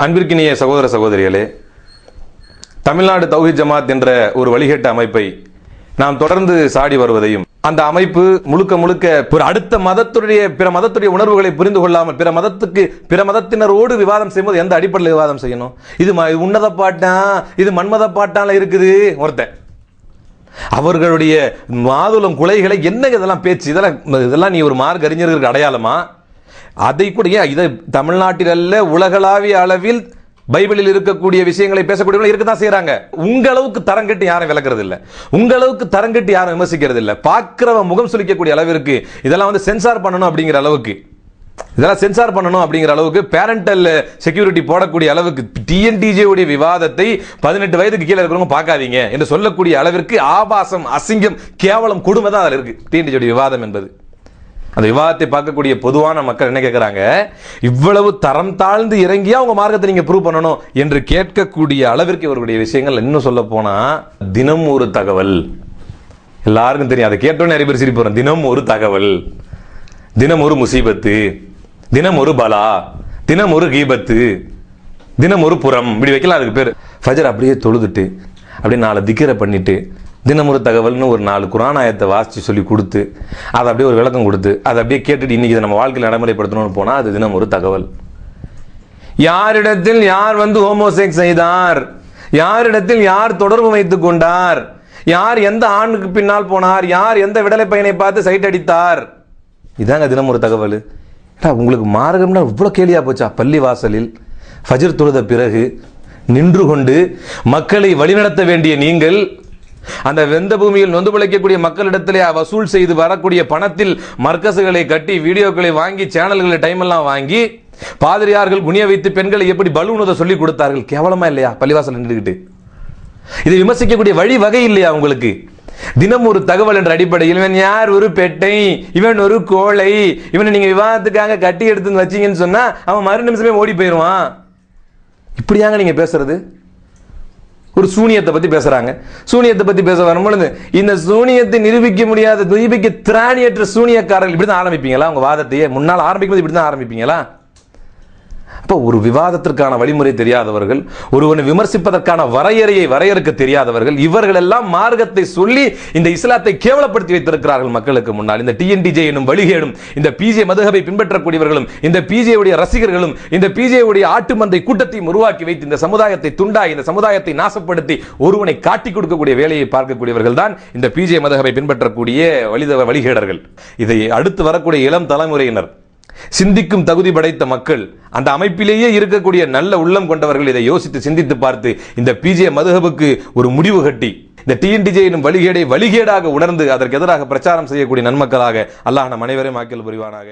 அன்பிற்கினிய சகோதர சகோதரிகளே தமிழ்நாடு தௌஹித் ஜமாத் என்ற ஒரு வழிகேட்ட அமைப்பை நாம் தொடர்ந்து சாடி வருவதையும் அந்த அமைப்பு முழுக்க முழுக்க ஒரு அடுத்த மதத்துடைய பிற மதத்துடைய உணர்வுகளை புரிந்து கொள்ளாமல் பிற மதத்துக்கு பிற மதத்தினரோடு விவாதம் செய்யும்போது எந்த அடிப்படையில் விவாதம் செய்யணும்? இது இது உன்னத பாட்டான் இது மன்மத பாட்டால இருக்குது? ஒருத்தன். அவர்களுடைய மாதுளம் குலைகளை என்ன இதெல்லாம் பேச்சு? இதெல்லாம் இதெல்லாம் நீ ஒரு மார்க் அறிஞர்களுக்கு அடையாளமா? அதை கூட ஏன் இதை தமிழ்நாட்டில் அல்ல உலகளாவிய அளவில் பைபிளில் இருக்கக்கூடிய விஷயங்களை பேசக்கூடியவங்க இருக்க தான் செய்யறாங்க உங்களவுக்கு அளவுக்கு யாரும் விளக்குறது இல்லை உங்களவுக்கு தரங்கட்டு யாரும் விமர்சிக்கிறது இல்லை பார்க்கிறவன் முகம் சுழிக்கக்கூடிய அளவிற்கு இதெல்லாம் வந்து சென்சார் பண்ணணும் அப்படிங்கிற அளவுக்கு. இதெல்லாம் சென்சார் பண்ணணும் அப்படிங்கிற அளவுக்கு பேரண்டல் செக்யூரிட்டி போடக்கூடிய அளவுக்கு டிஎன்டிஜே உடைய விவாதத்தை பதினெட்டு வயதுக்கு கீழே இருக்கிறவங்க பார்க்காதீங்க என்று சொல்லக்கூடிய அளவிற்கு ஆபாசம் அசிங்கம் கேவலம் கொடுமை தான் அதில் இருக்கு. டிஎன்டிஜே விவாதம் என்பது. அந்த விவாதத்தை பார்க்கக்கூடிய பொதுவான மக்கள் என்ன கேட்குறாங்க இவ்வளவு தரம் தாழ்ந்து இறங்கியா உங்க மார்க்கத்தை நீங்க ப்ரூவ் பண்ணணும் என்று கேட்கக்கூடிய அளவிற்கு இவருடைய விஷயங்கள் இன்னும் சொல்ல போனா தினம் ஒரு தகவல். எல்லாருக்கும் தெரியும். அதை கேட்டோன்னே நிறைய பேர் சிரிப்பு தினம் ஒரு தகவல். தினம் ஒரு முசீபத்து. தினம் ஒரு பலா. தினம் ஒரு கீபத்து. தினம் ஒரு புறம். இப்படி வைக்கலாம் அதுக்கு பேர். ஃபஜர் அப்படியே தொழுதுட்டு அப்படியே நாலு திக்கரை பண்ணிட்டு தினமுறு தகவல்னு ஒரு நாலு குரானாயத்தை வாசித்து சொல்லி கொடுத்து அதை அப்படியே ஒரு விளக்கம் கொடுத்து அதை அப்படியே கேட்டுட்டு இன்றைக்கி இதை நம்ம வாழ்க்கையில் நடைமுறைப்படுத்தணும்னு போனால் அது தினம் ஒரு தகவல். யாரிடத்தில் யார் வந்து ஹோமோசெக்ஸ் செய்தார்? யாரிடத்தில் யார் தொடர்பு வைத்துக் கொண்டார்? யார் எந்த ஆணுக்கு பின்னால் போனார்? யார் எந்த விடலை பையனை பார்த்து சைட் அடித்தார்? இதாங்க தினம் ஒரு தகவல் உங்களுக்கு மார்க்கம்னா இவ்வளோ கேலியா போச்சா? பள்ளி வாசலில் ஃபஜிர் தொழுத பிறகு நின்று கொண்டு மக்களை வழிநடத்த வேண்டிய நீங்கள் அந்த வெந்த பூமியில் நொந்து பிழைக்கக்கூடிய மக்களிடத்திலே வசூல் செய்து வரக்கூடிய பணத்தில் மர்க்கசுகளை கட்டி வீடியோக்களை வாங்கி சேனல்களை டைம் எல்லாம் வாங்கி பாதிரியார்கள் குனிய வைத்து பெண்களை எப்படி பலூனதை சொல்லி கொடுத்தார்கள்? கேவலமா இல்லையா? பள்ளிவாசல் நின்றுக்கிட்டு இதை விமர்சிக்கக்கூடிய வழி வகை இல்லையா உங்களுக்கு? தினம் ஒரு தகவல் என்ற அடிப்படையில் இவன் யார்? ஒரு பெட்டை இவன் ஒரு கோழை. இவனை நீங்க விவாதத்துக்காக கட்டி எடுத்து வச்சீங்கன்னு சொன்னா அவன் மறு நிமிஷமே ஓடி போயிடுவான். இப்படியாங்க நீங்க பேசுறது? ஒரு சூனியத்தை பத்தி பேசுறாங்க. சூனியத்தை பத்தி பேச வரும்பொழுது இந்த சூனியத்தை நிரூபிக்க முடியாத நிரூபிக்க திராணியற்ற சூனியக்காரர்கள் இப்படி தான் ஆரம்பிப்பீங்களா? உங்க வாதத்தையே முன்னால் ஆரம்பிக்கும்போது இப்படி தான் ஆரம்பிப்பீங்களா? அப்போ ஒரு விவாதத்திற்கான வழிமுறை தெரியாதவர்கள் ஒருவனை விமர்சிப்பதற்கான வரையறையை வரையறுக்க தெரியாதவர்கள் இவர்கள் எல்லாம் மார்க்கத்தை சொல்லி இந்த இஸ்லாத்தை கேவலப்படுத்தி வைத்திருக்கிறார்கள் மக்களுக்கு முன்னால். இந்த டிஎன்டிஜே எனும் வழிகேடும் இந்த பிஜே மதுகபை பின்பற்றக்கூடியவர்களும் இந்த பிஜேவுடைய உடைய ரசிகர்களும் இந்த பிஜே உடைய ஆட்டு மந்தை கூட்டத்தையும் உருவாக்கி வைத்து இந்த சமுதாயத்தை துண்டாய் இந்த சமுதாயத்தை நாசப்படுத்தி ஒருவனை காட்டி கொடுக்கக்கூடிய வேலையை பார்க்கக்கூடியவர்கள் தான் இந்த பிஜே மதுகபை பின்பற்றக்கூடிய வழித வழிகேடர்கள். இதை அடுத்து வரக்கூடிய இளம் தலைமுறையினர் சிந்திக்கும் தகுதி படைத்த மக்கள் அந்த அமைப்பிலேயே இருக்கக்கூடிய நல்ல உள்ளம் கொண்டவர்கள் இதை யோசித்து சிந்தித்து பார்த்து இந்த பிஜே மதுஹபுக்கு ஒரு முடிவு கட்டி இந்த டிஎன்டிஜே எனும் வழிகேடை வழிகேடாக உணர்ந்து அதற்கு எதிராக பிரச்சாரம் செய்யக்கூடிய நன்மக்களாக அல்லாஹ் நம் அனைவரையும் ஆக்கில் புரிவானாக.